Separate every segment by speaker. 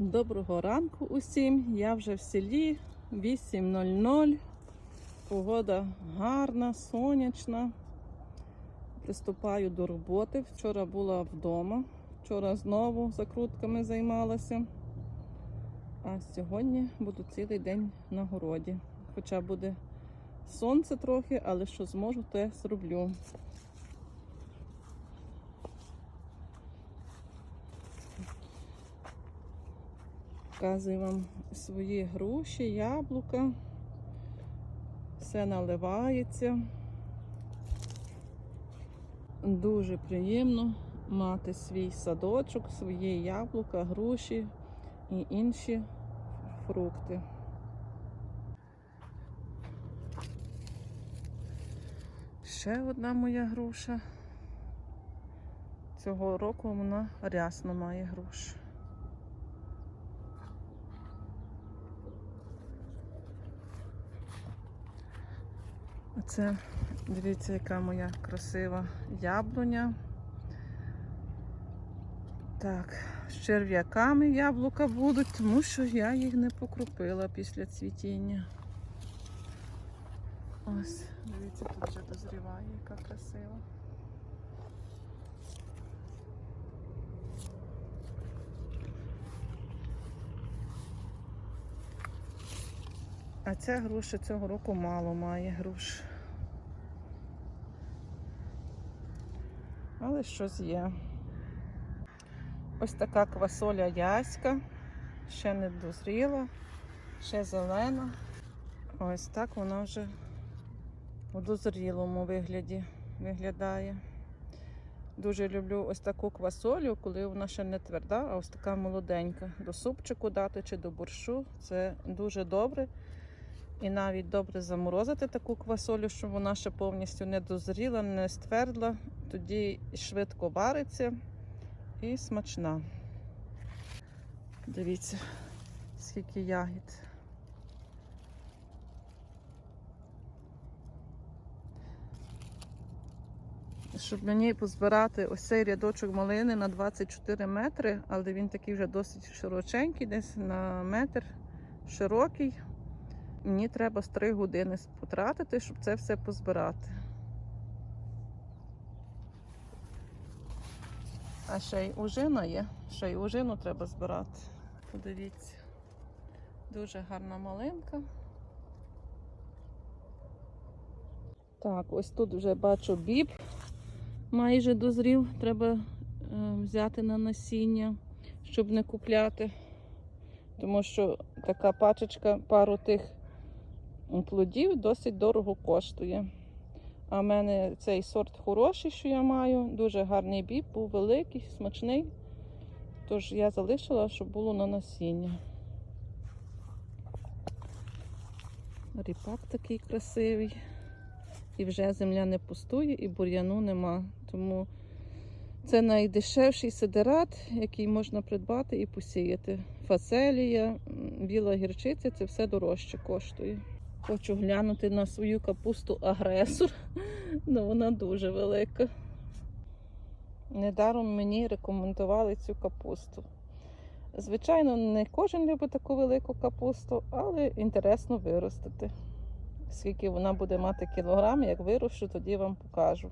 Speaker 1: Доброго ранку усім. Я вже в селі 8.00. Погода гарна, сонячна. Приступаю до роботи. Вчора була вдома. Вчора знову закрутками займалася. А сьогодні буду цілий день на городі. Хоча буде сонце трохи, але що зможу, те зроблю. Показую вам свої груші, яблука. Все наливається. Дуже приємно мати свій садочок, свої яблука, груші і інші фрукти. Ще одна моя груша. Цього року вона рясно має груш. Оце, дивіться, яка моя красива яблуня. Так, з черв'яками яблука будуть, тому що я їх не покропила після цвітіння. Ось, дивіться, тут вже дозріває, яка красива. А ця груша цього року мало має груш. Але щось є. Ось така квасоля яська, ще не дозріла, ще зелена. Ось так вона вже у дозрілому вигляді виглядає. Дуже люблю ось таку квасолю, коли вона ще не тверда, а ось така молоденька. До супчику дати чи до борщу. Це дуже добре. І навіть добре заморозити таку квасолю, щоб вона ще повністю не дозріла, не ствердла. Тоді швидко вариться і смачна. Дивіться, скільки ягід. Щоб мені позбирати ось цей рядочок малини на 24 метри, але він такий вже досить широченький, десь на метр широкий. Мені треба з 3 години потратити, щоб це все позбирати. А ще й ужина є, ще й ужину треба збирати. Подивіться, дуже гарна малинка. Так, ось тут вже бачу біб майже дозрів. Треба е, взяти на насіння, щоб не купляти. Тому що така пачечка пару тих плодів досить дорого коштує. А в мене цей сорт хороший, що я маю, дуже гарний біб, був великий, смачний. Тож я залишила, щоб було на насіння. Ріпак такий красивий. І вже земля не пустує, і бур'яну нема. Тому це найдешевший сидерат, який можна придбати і посіяти. Фацелія, біла гірчиця це все дорожче коштує. Хочу глянути на свою капусту агресор. Ну, вона дуже велика. Недаром мені рекомендували цю капусту. Звичайно, не кожен любить таку велику капусту, але інтересно виростити. Скільки вона буде мати кілограм, як вирощу, тоді вам покажу.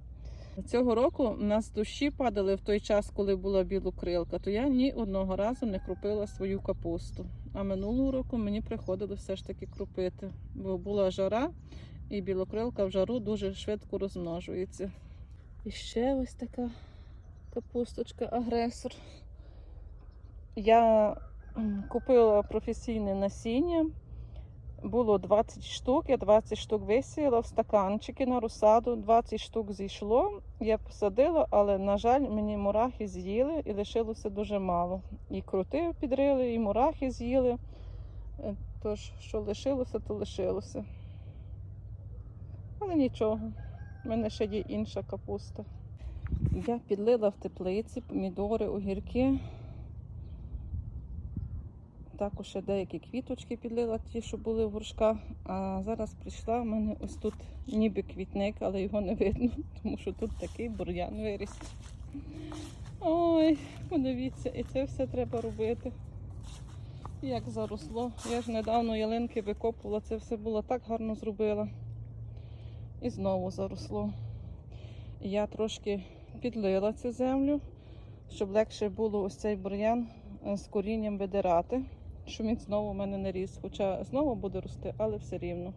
Speaker 1: Цього року у нас дощі падали в той час, коли була білокрилка, то я ні одного разу не крупила свою капусту. А минулого року мені приходилося все ж таки крупити, бо була жара, і білокрилка в жару дуже швидко розмножується. І ще ось така капусточка агресор. Я купила професійне насіння. Було 20 штук, я 20 штук висіяла в стаканчики на розсаду, 20 штук зійшло. Я посадила, але, на жаль, мені мурахи з'їли і лишилося дуже мало. І крути підрили, і мурахи з'їли. Е, Тож, що лишилося, то лишилося. Але нічого, в мене ще є інша капуста. Я підлила в теплиці помідори, огірки. Також ще деякі квіточки підлила, ті, що були в горшках. А зараз прийшла, в мене ось тут ніби квітник, але його не видно, тому що тут такий бур'ян виріс. Ой, подивіться, і це все треба робити. Як заросло. Я ж недавно ялинки викопувала, це все було так гарно зробила. І знову заросло. Я трошки підлила цю землю, щоб легше було ось цей бур'ян е, з корінням видирати, щоб він знову у мене не ріс. Хоча знову буде рости, але все рівно.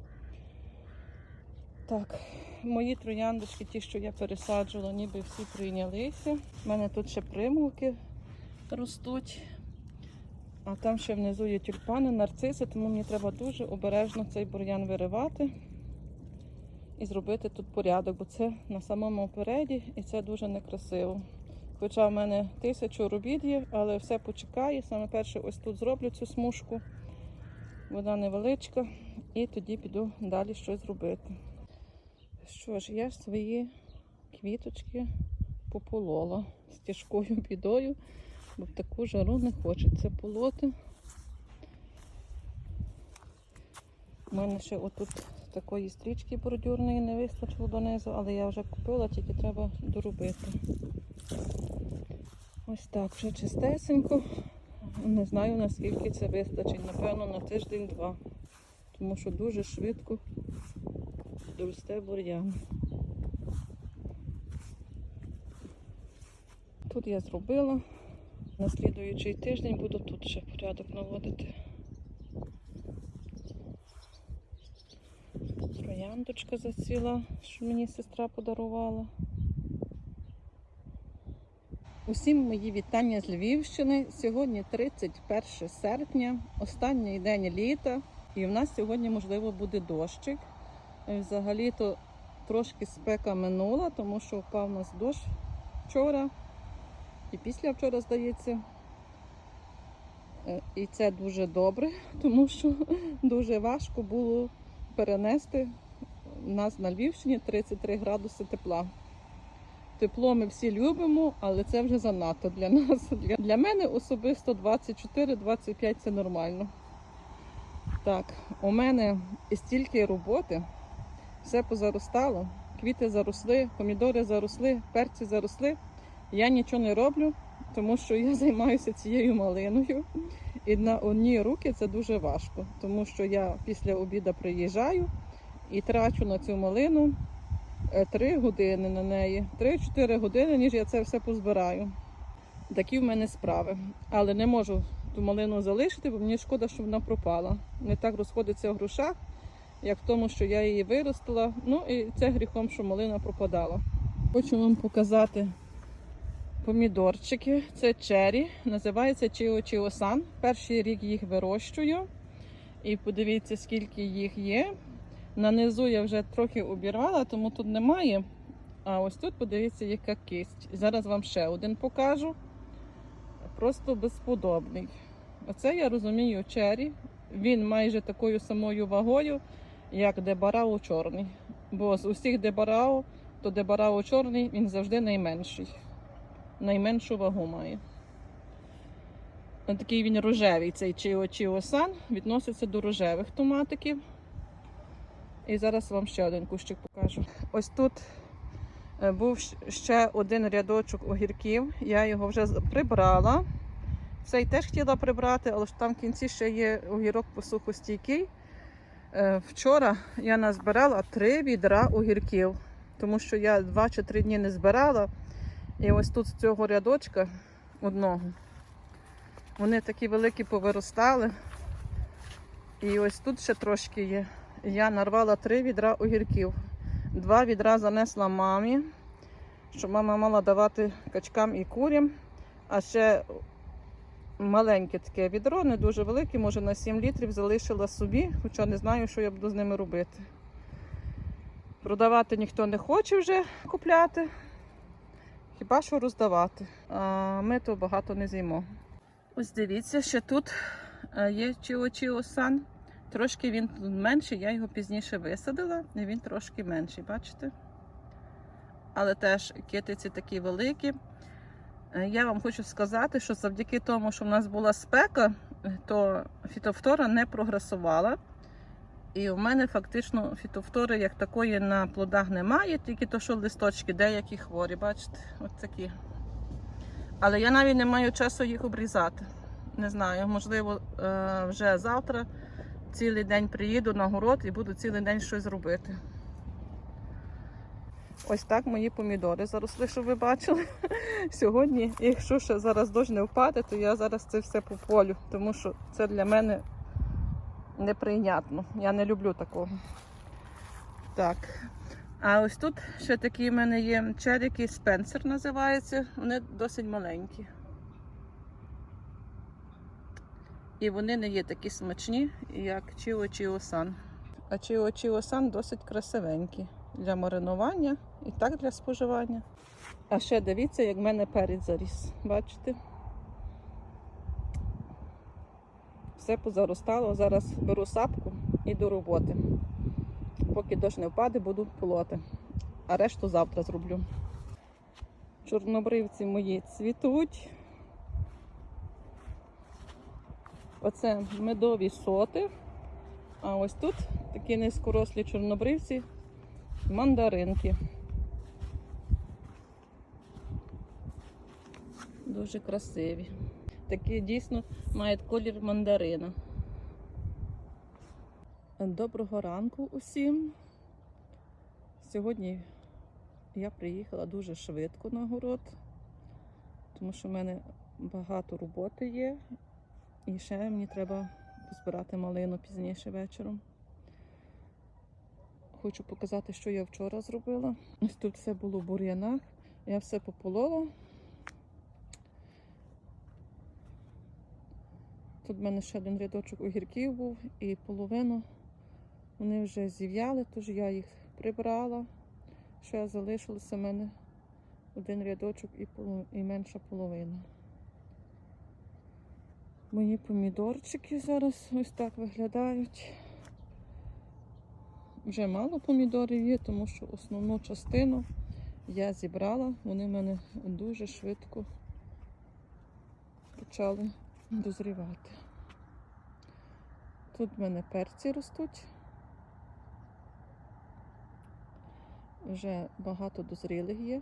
Speaker 1: Так, мої трояндочки, ті, що я пересаджувала, ніби всі прийнялися. У мене тут ще примулки ростуть. А там ще внизу є тюльпани, нарциси, тому мені треба дуже обережно цей бур'ян виривати і зробити тут порядок, бо це на самому опереді і це дуже некрасиво. Хоча в мене тисячу робіт є, але все почекає. Саме перше ось тут зроблю цю смужку. Вона невеличка, і тоді піду далі щось робити. Що ж, я свої квіточки пополола з тяжкою бідою, бо в таку жару не хочеться полоти. У мене ще отут такої стрічки бордюрної не вистачило донизу, але я вже купила, тільки треба доробити. Ось так, вже чистесенько. Не знаю наскільки це вистачить, напевно, на тиждень-два. Тому що дуже швидко росте бур'ян. Тут я зробила. На слідуючий тиждень буду тут ще порядок наводити. Трояндочка заціла, що мені сестра подарувала. Усім мої вітання з Львівщини. Сьогодні 31 серпня, останній день літа, і в нас сьогодні, можливо, буде дощик. Е, Взагалі-то трошки спека минула, тому що впав у нас дощ вчора і після вчора, здається. Е, І це дуже добре, тому що дуже важко було перенести нас на Львівщині 33 градуси тепла. Тепло ми всі любимо, але це вже занадто для нас. Для, для мене особисто 24-25 це нормально. Так, у мене стільки роботи, все позаростало, квіти заросли, помідори заросли, перці заросли. Я нічого не роблю, тому що я займаюся цією малиною. І на одні руки це дуже важко, тому що я після обіду приїжджаю і трачу на цю малину 3 години на неї. 3-4 години, ніж я це все позбираю. Такі в мене справи. Але не можу ту малину залишити, бо мені шкода, щоб вона пропала. Не так розходиться в грошах, як в тому, що я її виростила. Ну і це гріхом, що малина пропадала. Хочу вам показати помідорчики. Це чері, називається Чіо Чіосан. Перший рік їх вирощую. І подивіться, скільки їх є. На низу я вже трохи обірвала, тому тут немає. А ось тут подивіться, яка кисть. Зараз вам ще один покажу. Просто безподобний. Оце я розумію чері. Він майже такою самою вагою, як дебарао чорний. Бо з усіх дебарао, то дебарао чорний він завжди найменший. Найменшу вагу має. Такий він рожевий, цей Чіо Чіо-сан, відноситься до рожевих томатиків. І зараз вам ще один кущик покажу. Ось тут е, був ще один рядочок огірків. Я його вже прибрала. Цей теж хотіла прибрати, але там в кінці ще є огірок посухостійкий. Е, Вчора я назбирала три відра огірків, тому що я два чи три дні не збирала. І ось тут з цього рядочка одного. Вони такі великі повиростали. І ось тут ще трошки є. Я нарвала три відра огірків. Два відра занесла мамі, щоб мама мала давати качкам і курям. А ще маленьке таке відро, не дуже велике, може на 7 літрів залишила собі, хоча не знаю, що я буду з ними робити. Продавати ніхто не хоче вже купляти, хіба що роздавати. А ми то багато не з'їмо. Ось дивіться, ще тут е, є Чіо-Чіо-сан. Трошки він тут менший, я його пізніше висадила, і він трошки менший, бачите? Але теж китиці такі великі. Е, Я вам хочу сказати, що завдяки тому, що в нас була спека, е, то фітофтора не прогресувала. І в мене фактично фітофтори як такої на плодах немає, тільки то, що листочки деякі хворі, бачите, от такі. Але я навіть не маю часу їх обрізати. Не знаю, можливо, е, вже завтра цілий день приїду на город і буду цілий день щось робити. Ось так мої помідори заросли, щоб ви бачили. Сьогодні, якщо ще зараз дощ не впаде, то я зараз це все пополю, тому що це для мене неприйнятно. Я не люблю такого. Так. А ось тут ще такі в мене є черіки, Спенсер називається. Вони досить маленькі. І вони не є такі смачні, як Чіо Чіо Сан. А Чіо Чіо Сан досить красивенькі для маринування і так для споживання. А ще дивіться, як в мене перець заріс. Бачите? Все позаростало. Зараз беру сапку і до роботи. Поки дощ не впаде, буду полоти. А решту завтра зроблю. Чорнобривці мої цвітуть. Оце медові соти. А ось тут такі низькорослі чорнобривці, мандаринки. Дуже красиві. Такі дійсно мають колір мандарина. Доброго ранку усім. Сьогодні я приїхала дуже швидко на город, тому що в мене багато роботи є. І ще мені треба позбирати малину пізніше вечором. Хочу показати, що я вчора зробила. Ось тут все було в бур'янах. Я все пополола. Тут в мене ще один рядочок огірків був і половину вони вже зів'яли, тож я їх прибрала. Ще залишилося в мене один рядочок і, менша половина. Мої помідорчики зараз ось так виглядають. Вже мало помідорів є, тому що основну частину я зібрала. Вони в мене дуже швидко почали дозрівати. Тут в мене перці ростуть. Вже багато дозрілих є.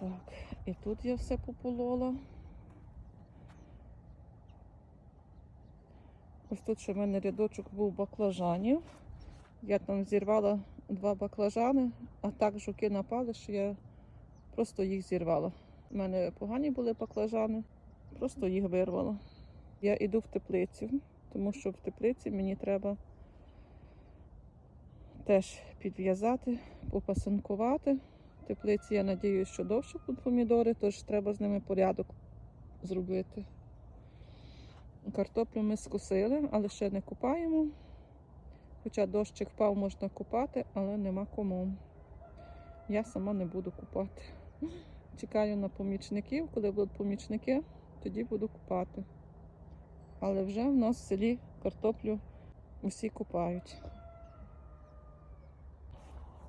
Speaker 1: Так, і тут я все пополола. Ось тут ще в мене рядочок був баклажанів. Я там зірвала два баклажани, а так жуки напали, що я просто їх зірвала. У мене погані були баклажани, просто їх вирвала. Я йду в теплицю, тому що в теплиці мені треба теж підв'язати, попасинкувати. В теплиці, я сподіваюся, що довше будуть помідори, тож треба з ними порядок зробити. Картоплю ми скусили, але ще не купаємо. Хоча дощик впав, можна купати, але нема кому. Я сама не буду купати. Чекаю на помічників, коли будуть помічники, тоді буду купати. Але вже в нас в селі картоплю усі купають.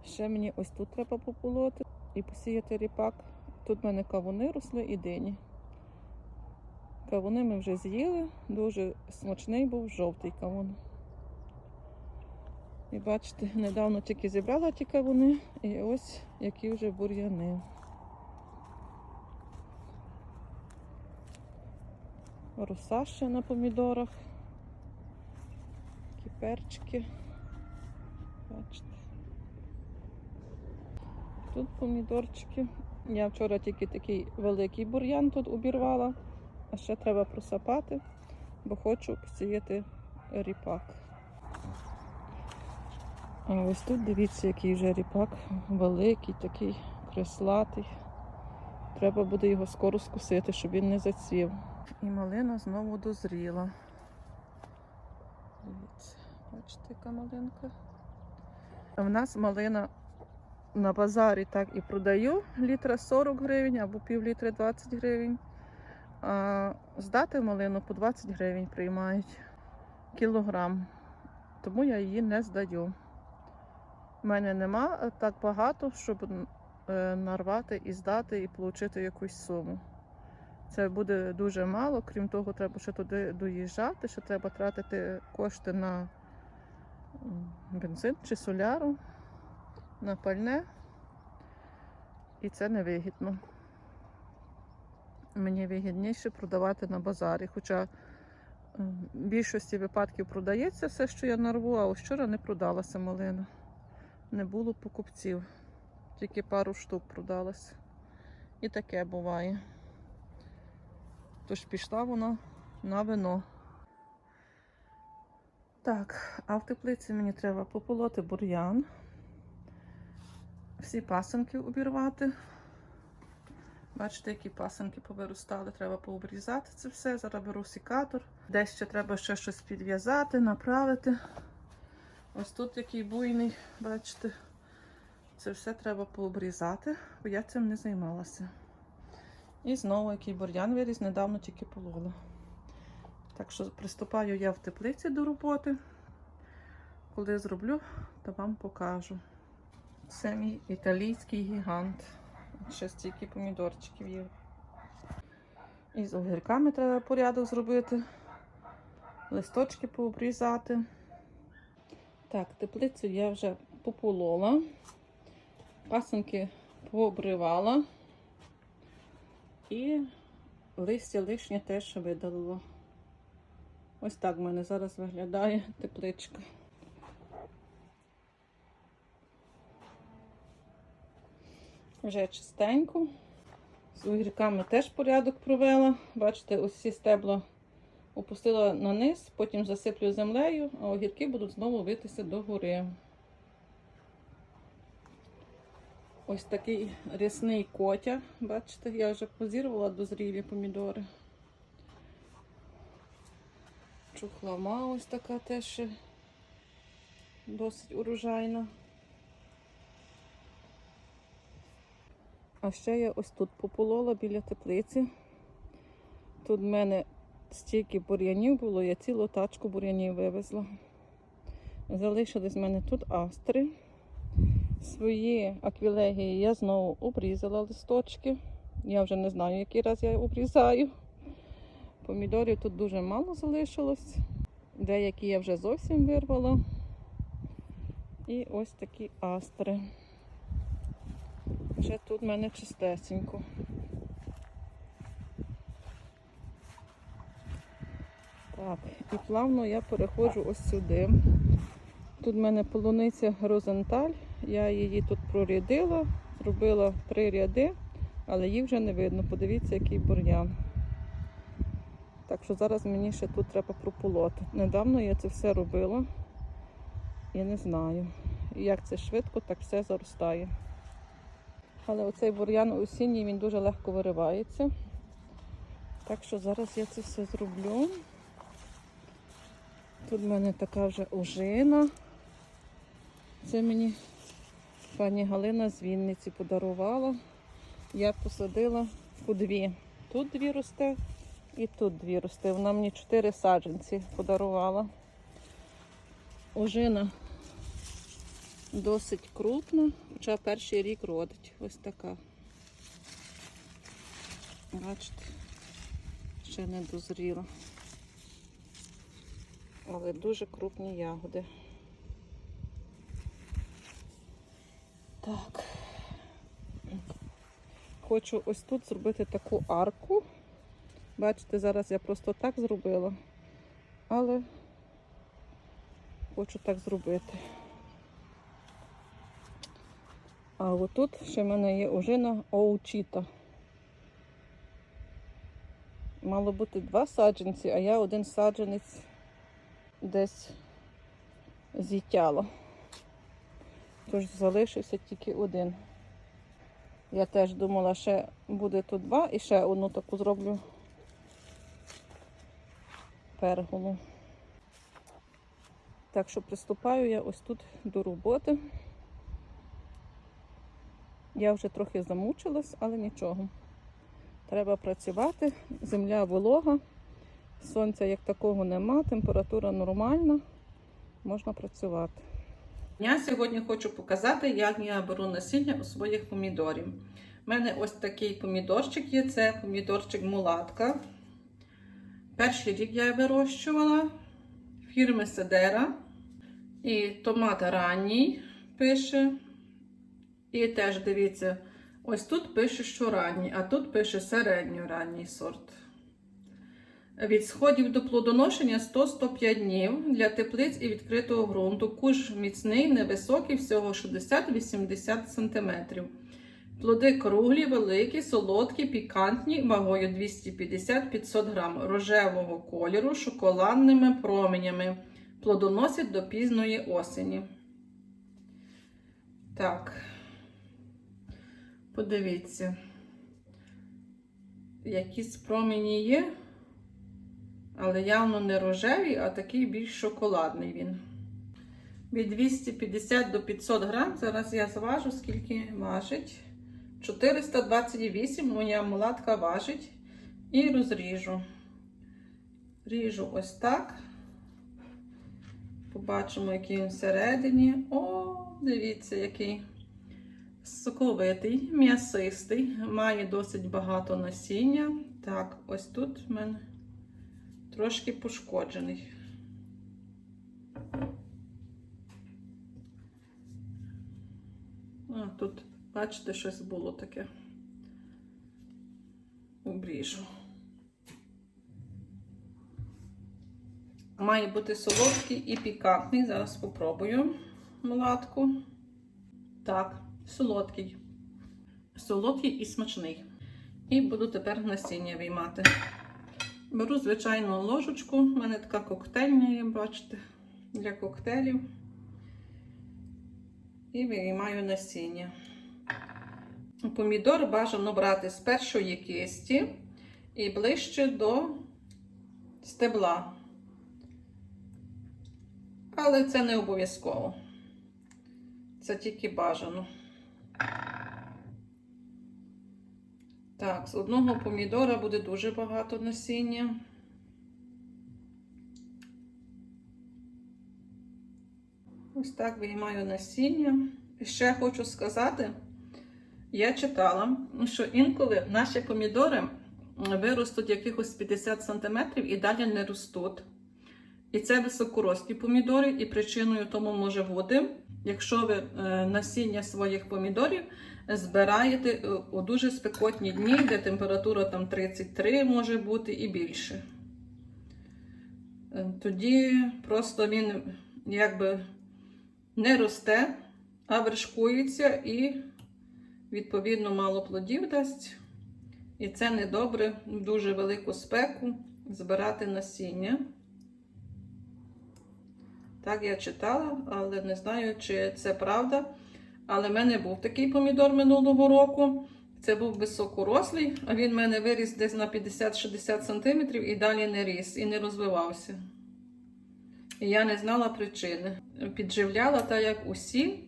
Speaker 1: Ще мені ось тут треба пополоти і посіяти ріпак. Тут в мене кавуни росли і дині. Кавуни ми вже з'їли, дуже смачний був жовтий кавун. І бачите, недавно тільки зібрала ті кавуни, і ось які вже бур'яни. Роса ще на помідорах. Такі. Бачите. Тут помідорчики. Я вчора тільки такий великий бур'ян тут обірвала. А ще треба просапати, бо хочу посіяти ріпак. А ось тут дивіться, який вже ріпак великий, такий креслатий. Треба буде його скоро скусити, щоб він не зацвів. І малина знову дозріла. Дивіться, бачите, яка малинка. В нас малина на базарі так і продаю літра 40 гривень або пів літри 20 гривень. Здати малину по 20 гривень приймають кілограм, тому я її не здаю. У мене нема так багато, щоб е, нарвати і здати, і отримати якусь суму. Це буде дуже мало, крім того, треба ще туди доїжджати, ще треба тратити кошти на бензин чи соляру, на пальне. І це невигідно. Мені вигідніше продавати на базарі. Хоча е, в більшості випадків продається все, що я нарву, а вчора не продалася малина. Не було покупців. Тільки пару штук продалося. І таке буває. Тож пішла вона на вино. Так, а в теплиці мені треба пополоти бур'ян, всі пасенки обірвати. Бачите, які пасенки повиростали, треба пообрізати це все. Зараз беру сікатор. Десь ще треба ще щось підв'язати, направити. Ось тут який буйний, бачите. Це все треба пообрізати, бо я цим не займалася. І знову який бур'ян виріс, недавно тільки полола. Так що приступаю я в теплиці до роботи. Коли зроблю, то вам покажу. Це мій італійський гігант. Ще стільки помідорчиків є. І з огірками треба порядок зробити. Листочки пообрізати. Так, теплицю я вже пополола. Пасенки пообривала. І листя лишнє теж видалила. Ось так в мене зараз виглядає тепличка. Вже чистенько. З огірками теж порядок провела. Бачите, ось ці стебла опустила на низ, потім засиплю землею, а огірки будуть знову витися догори. Ось такий рясний котя. Бачите, я вже позірвала дозрілі помідори. Чухлама ось така теж досить урожайна. А ще я ось тут пополола біля теплиці. Тут в мене стільки бур'янів було, я цілу тачку бур'янів вивезла. Залишились в мене тут астри. Свої аквілегії я знову обрізала листочки. Я вже не знаю, який раз я обрізаю. Помідорів тут дуже мало залишилось. Деякі я вже зовсім вирвала. І ось такі астри. Вже тут в мене чистесенько. Так, і плавно я переходжу ось сюди. Тут в мене полуниця Розенталь. Я її тут прорядила, зробила три ряди, але її вже не видно. Подивіться, який бур'ян. Так що зараз мені ще тут треба прополоти. Недавно я це все робила. Я не знаю. Як це швидко, так все заростає. Але оцей бур'ян осінній він дуже легко виривається. Так що зараз я це все зроблю. Тут в мене така вже ожина. Це мені пані Галина з Вінниці подарувала. Я посадила по дві. Тут дві росте і тут дві росте. Вона мені чотири саджанці подарувала. Ожина досить крупна, хоча перший рік родить. Ось така. Бачите, ще не дозріла. Але дуже крупні ягоди. Так. Хочу ось тут зробити таку арку. Бачите, зараз я просто так зробила, але хочу так зробити. А отут ще в мене є ожина оучіта. Мало бути два саджанці, а я один саджанець десь зітяла. Тож залишився тільки один. Я теж думала, ще буде тут два і ще одну таку зроблю перголу. Так що приступаю я ось тут до роботи. Я вже трохи замучилась, але нічого. Треба працювати, земля волога, сонця як такого нема, температура нормальна, можна працювати. Я сьогодні хочу показати, як я беру насіння у своїх помідорів. У мене ось такий помідорчик є, це помідорчик мулатка. Перший рік я вирощувала фірми Седера. І томат ранній пише. І теж дивіться, Ось тут пише, що ранній, а тут пише середньоранній сорт. Від сходів до плодоношення 100-105 днів для теплиць і відкритого ґрунту. Куш міцний, невисокий, всього 60-80 см. Плоди круглі, великі, солодкі, пікантні, вагою 250-500 грам, рожевого кольору, шоколадними променями. Плодоносять до пізної осені. Так. Подивіться, якісь промені є, але явно не рожеві, а такий більш шоколадний він. Від 250 до 500 грам. Зараз я зважу, скільки важить. 428 моя мулатка важить. І розріжу. Ріжу ось так. Побачимо, який він всередині. О, дивіться, який соковитий, м'ясистий, має досить багато насіння. Так, ось тут в мене трошки пошкоджений. А, тут, бачите, щось було таке. Обріжу. Має бути солодкий і пікантний. Зараз спробую мулатку. Так, солодкий. Солодкий і смачний. І буду тепер насіння виймати. Беру звичайну ложечку. У мене така коктейльня, є, бачите, для коктейлів. І виймаю насіння. Помідор бажано брати з першої кисті і ближче до стебла. Але це не обов'язково. Це тільки бажано. Так, з одного помідора буде дуже багато насіння. Ось так виймаю насіння. І ще хочу сказати, я читала, що інколи наші помідори виростуть якихось 50 см і далі не ростуть. І це високорослі помідори, і причиною тому може бути, якщо ви е, насіння своїх помідорів збираєте е, у дуже спекотні дні, де температура там 33 може бути і більше. Е, Тоді просто він якби не росте, а вершкується і, відповідно, мало плодів дасть. І це недобре в дуже велику спеку збирати насіння. Так, я читала, але не знаю, чи це правда. Але в мене був такий помідор минулого року. Це був високорослий, а він в мене виріс десь на 50-60 см і далі не ріс і не розвивався. І я не знала причини. Підживляла так, як усі.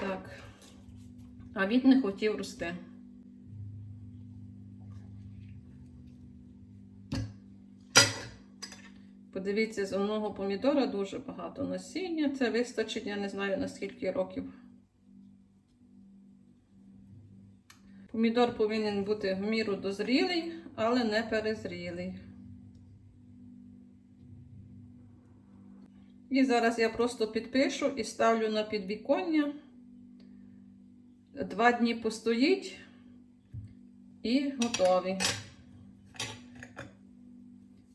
Speaker 1: Так. А він не хотів рости. Подивіться, з одного помідора дуже багато насіння. Це вистачить, я не знаю на скільки років. Помідор повинен бути в міру дозрілий, але не перезрілий. І зараз я просто підпишу і ставлю на підвіконня. Два дні постоїть і готові.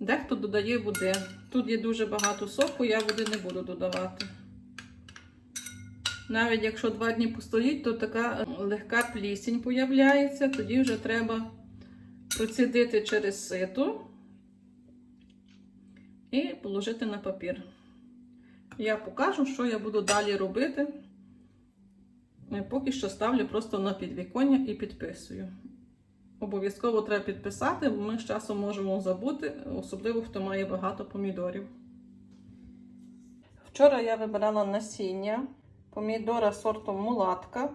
Speaker 1: Дехто додає води. Тут є дуже багато соку, я води не буду додавати. Навіть якщо два дні постоїть, то така легка плісінь появляється, тоді вже треба процідити через сито і положити на папір. Я покажу, що я буду далі робити. Поки що ставлю просто на підвіконня і підписую. Обов'язково треба підписати, бо ми з часом можемо забути, особливо хто має багато помідорів. Вчора я вибирала насіння помідора сорту мулатка.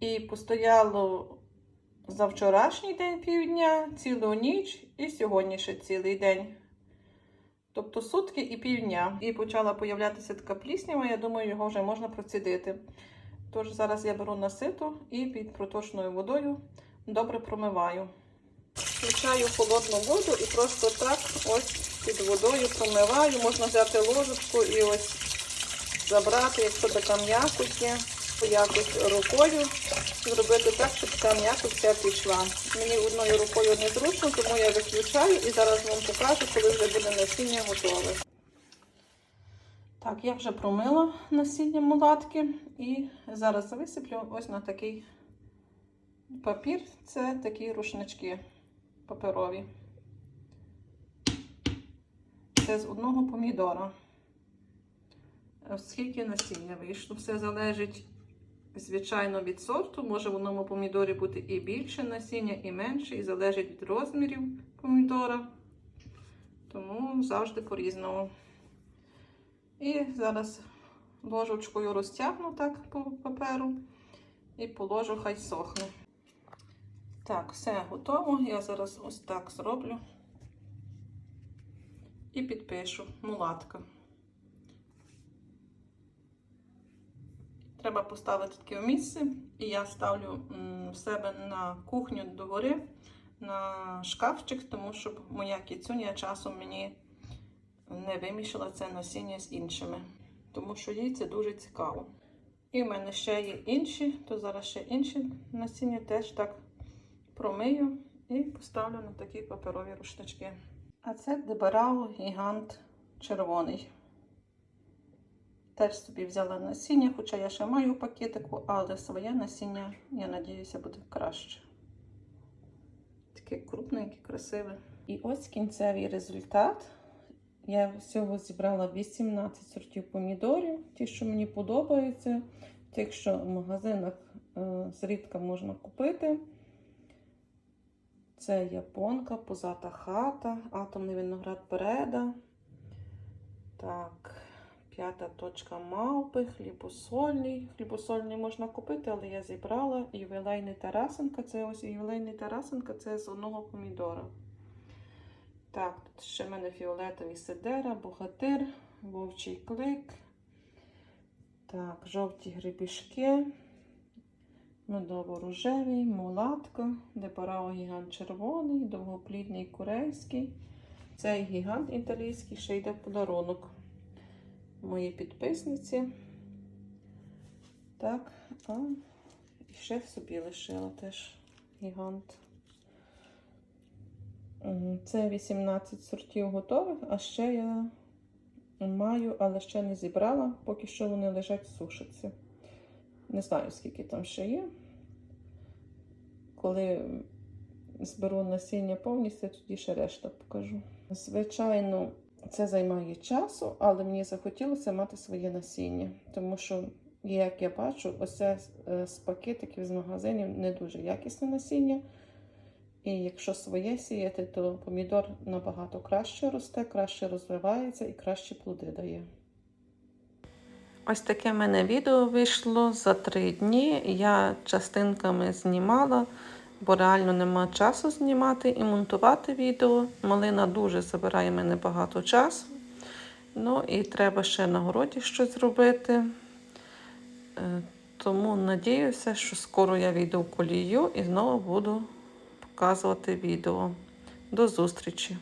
Speaker 1: І постояло за вчорашній день півдня, цілу ніч і сьогодні ще цілий день. Тобто сутки і півдня. І почала появлятися така пліснява, я думаю, його вже можна процідити. Тож зараз я беру на сито і під проточною водою добре промиваю. Включаю холодну воду і просто так ось під водою промиваю. Можна взяти ложечку і ось забрати, якщо така м'якоть є, якось рукою зробити так, щоб ця м'якоть вся пішла. Мені одною рукою незручно, тому я виключаю і зараз вам покажу, коли вже буде насіння готове. Так, я вже промила насіння мулатки і зараз висиплю ось на такий папір. Це такі рушнички паперові. Це з одного помідора. Скільки насіння вийшло, все залежить, звичайно, від сорту. Може в одному помідорі бути і більше насіння, і менше, і залежить від розмірів помідора. Тому завжди по-різному. І зараз ложечкою розтягну так по паперу і положу, хай сохне. Так, все готово. Я зараз ось так зроблю і підпишу мулатка. Треба поставити таке місце, і я ставлю в себе на кухню догори на шкафчик, тому щоб моя кіцюня часом мені не вимішала це насіння з іншими, тому що їй це дуже цікаво. І в мене ще є інші, то зараз ще інші насіння теж так промию і поставлю на такі паперові рушнички. А це Дебарао гігант червоний. Теж собі взяла насіння, хоча я ще маю пакетику, але своє насіння, я надіюся, буде краще. Таке крупненьке, красиве. І ось кінцевий результат. Я всього зібрала 18 сортів помідорів, ті, що мені подобаються, тих, що в магазинах е, зрідка можна купити. Це японка, позата хата, атомний виноград Переда. Так, п'ята точка мавпи, хлібосольний. Хлібосольний можна купити, але я зібрала. Ювілейний Тарасенка. Це ось ювілейний Тарасенка, це з одного помідора. Так, тут ще в мене фіолетовий седера, богатир, вовчий клик. Так, жовті грибішки, медово-рожевий, мулатка, дебарао гігант червоний, довгоплідний корейський. Цей гігант італійський ще йде в подарунок моїй підписниці. Так, а і ще собі лишила теж гігант. Це 18 сортів готових, а ще я маю, але ще не зібрала, поки що вони лежать сушаться. Не знаю, скільки там ще є. Коли зберу насіння повністю, тоді ще решта покажу. Звичайно, це займає часу, але мені захотілося мати своє насіння, тому що, як я бачу, ось це з пакетиків з магазинів не дуже якісне насіння. І якщо своє сіяти, то помідор набагато краще росте, краще розвивається і краще плоди дає. Ось таке в мене відео вийшло за три дні. Я частинками знімала, бо реально нема часу знімати і монтувати відео. Малина дуже забирає мене багато часу. Ну і треба ще на городі щось зробити. Тому надіюся, що скоро я війду в колію і знову буду показувати відео. До зустрічі!